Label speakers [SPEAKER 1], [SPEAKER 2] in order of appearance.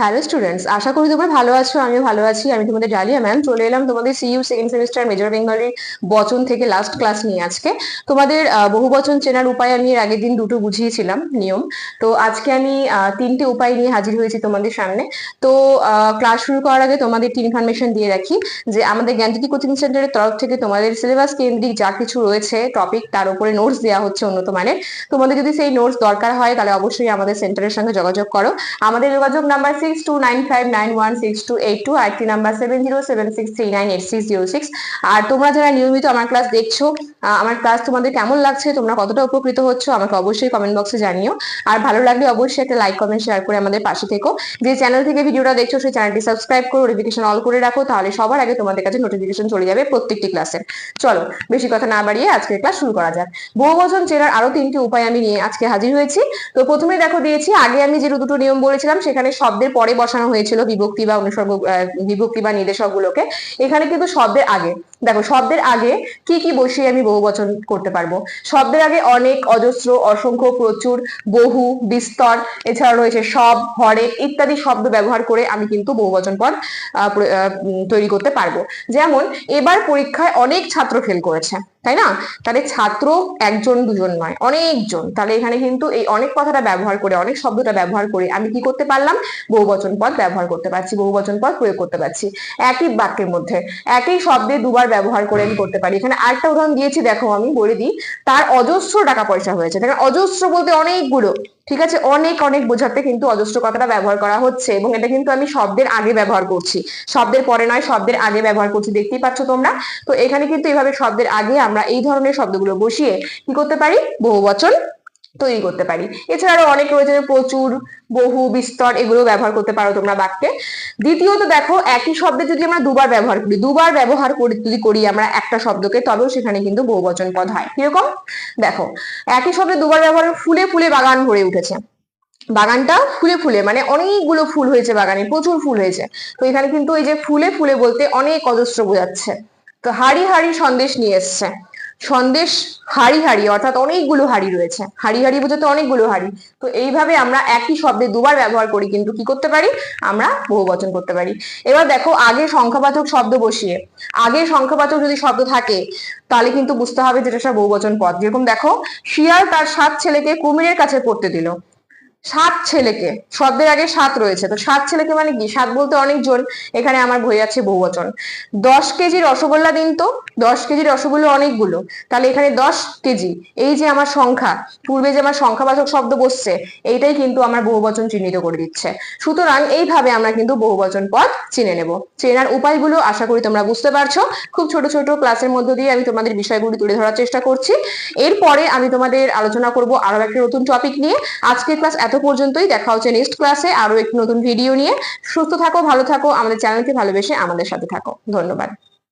[SPEAKER 1] Hello students আশা করি তোমরা ভালো আছো, আমিও ভালো আছি, আমি তোমাদের ডালিয়া ম্যাম চলে এলাম তোমাদের সিইউ সেকেন্ড সেমিস্টার মেজর বেঙ্গলির বচন থেকে লাস্ট ক্লাস নিয়ে আজকে। তোমাদের বহু বচন চেনার উপায় আমি এর আগের দিন দুটো বুঝিয়েছিলাম, নিয়ম। তো আজকে আমি তিনটে উপায় নিয়ে হাজির হয়েছি তোমাদের সামনে। তো ক্লাস শুরু করার আগে তোমাদের একটি ইনফরমেশন দিয়ে রাখি যে আমাদের জ্ঞানজ্যোতি কোচিং সেন্টারের তরফ থেকে তোমাদের সিলেবাস কেন্দ্রিক যা কিছু রয়েছে টপিক তার উপরে নোটস দেওয়া হচ্ছে উন্নত মানের। তোমাদের যদি সেই নোটস দরকার হয়, তাহলে অবশ্যই আমাদের সেন্টারের সঙ্গে যোগাযোগ করো। আমাদের যোগাযোগ number one six number seven zero seven six three nine eight six six আর তোমরা যারা নিয়মিত আমার ক্লাস দেখছ আমার ক্লাস তোমাদের কেমন লাগছে? তোমরা কতটা উপকৃত হচ্ছ? আমাকে অবশ্যই কমেন্ট বক্সে জানিও। আর ভালো লাগলে অবশ্যই একটা লাইক কমেন্ট শেয়ার করে আমাদের পাশে থেকো। যে চ্যানেল থেকে ভিডিওটা দেখছ, সেই চ্যানেলটি সাবস্ক্রাইব করো নোটিফিকেশন অল করে রাখো, তাহলে সবার আগে তোমাদের কাছে নোটিফিকেশন চলে যাবে প্রত্যেকটি ক্লাসে চলো, বেশি কথা না বাড়িয়ে আজকের ক্লাস শুরু করা যাক। বহুবচন চেনার আরও তিনটি উপায় আমি নিয়ে আজকে হাজির হয়েছি। তো প্রথমে দেখো দিয়েছি, আগে আমি যে দুটো নিয়ম বলেছিলাম, সেখানে শব্দের পরে বসানো হয়েছিল বিভক্তি বা অনুসর্গ বিভক্তি বা নির্দেশক গুলোকে এখানে কিন্তু শব্দের আগে। দেখো, শব্দের আগে কি কি বসিয়ে আমি বহুবচন করতে পারব? শব্দের আগে অনেক, অজস্র, অসংখ্য, প্রচুর, বহু, বিস্তর, এছাড়া রয়েছে সব হরেক ইত্যাদি শব্দ ব্যবহার করে আমি কিন্তু বহুবচন পদ তৈরি করতে পারব। যেমন, এবার পরীক্ষায় অনেক ছাত্র ফেল করেছে, তাই না? তাহলে ছাত্র একজন, দুজন নয়, অনেকজন। তাহলে এখানে কিন্তু এই অনেক কথাটা ব্যবহার করে, অনেক শব্দটা ব্যবহার করে আমি কি করতে পারলাম? বহুবচন পদ ব্যবহার করতে পারছি বহুবচন পদ প্রয়োগ করতে পারছি। একই বাক্যের মধ্যে, একই শব্দে দুবার ব্যবহার করে আমি করতে পারি। এখানে আরেকটা উদাহরণ দিয়েছি, দেখো আমি, বলে দিই। তার অজস্র টাকা পয়সা হয়েছে। দেখেন, অজস্র বলতে অনেকগুলো, ঠিক আছে? অনেক অনেক বোঝাতে কিন্তু অজস্র কথাটা ব্যবহার করা হচ্ছে এবং এটা কিন্তু আমি শব্দের আগে ব্যবহার করছি। শব্দের পরে নয়, শব্দের আগে ব্যবহার করছি, দেখতেই পাচ্ছ তোমরা? তো এখানে কিন্তু এভাবে শব্দের আগে আমরা এই ধরনের শব্দগুলো বসিয়ে কি করতে পারি? বহুবচন তৈরি করতে পারি। এছাড়াও অনেক রয়েছে প্রচুর, বহু, বিস্তর এগুলো ব্যবহার করতে পারো তোমরা বাক্যে দ্বিতীয়ত দেখো, একই শব্দে যদি আমরা দুবার ব্যবহার করি, দুবার ব্যবহার করি যদি করি আমরা একটা শব্দকে, তবেও সেখানে কিন্তু বহুবচন পদ হয়। কীরকম? দেখো, একই শব্দে দুবার ব্যবহার ফুলে ফুলে বাগান ভরে উঠেছে। বাগানটা ফুলে ফুলে মানে অনেকগুলো ফুল হয়েছে বাগানে, প্রচুর ফুল হয়েছে। তো এখানে কিন্তু এই যে ফুলে ফুলে বলতে অনেক অজস্র বোঝাচ্ছে। তো হাড়ি হাড়ি সন্দেশ নিয়ে এসছে। সন্দেশ হাড়ি হাড়ি, অর্থাৎ অনেকগুলো হাড়ি রয়েছে। হাড়ি হাড়ি বোঝাতে অনেকগুলো হাড়ি। তো এইভাবে আমরা একই শব্দে দুবার ব্যবহার করি, কিন্তু কি করতে পারি? আমরা বহুবচন করতে পারি। এবার দেখো, আগে সংখ্যাবাচক শব্দ বসিয়ে। আগে সংখ্যাবাচক যদি শব্দ থাকে, তাহলে কিন্তু বুঝতে হবে যেটা সব বহুবচন পদ। যেরকম দেখো, শিয়াল তার সাত ছেলেকে কুমিরের কাছে পড়তে দিল। সাত ছেলেকে শব্দের আগে সাত রয়েছে। তো সাত ছেলেকে মানে কি? সাত বলতে অনেকজন এখানে আমার বই আছে বহুবচন। দশ কেজি রসগোল্লা দিন তো? দশ কেজি রসগোল্লা অনেকগুলো। তাহলে এখানে দশ কেজি। এই যে আমার সংখ্যা, পূর্বে যে আমার সংখ্যাবাচক শব্দ বসছে, এইটাই কিন্তু আমার বহুবচন চিহ্নিত করে দিচ্ছে। সুতরাং এইভাবে আমরা কিন্তু বহুবচন পদ চিনে নেব। চেনার উপায়গুলো আশা করি তোমরা বুঝতে পারছ। খুব ছোট ছোট ক্লাসের মধ্য দিয়ে আমি তোমাদের বিষয়গুলি তুলে ধরার চেষ্টা করছি। এরপরে আমি তোমাদের আলোচনা করব আরও একটা নতুন টপিক নিয়ে। আজকের ক্লাস এত পর্যন্তই দেখা হচ্ছে নেক্সট ক্লাসে আরও একটি নতুন ভিডিও নিয়ে। সুস্থ থাকো, ভালো থাকো, আমাদের চ্যানেলকে ভালোবেসে আমাদের সাথে থাকো। ধন্যবাদ।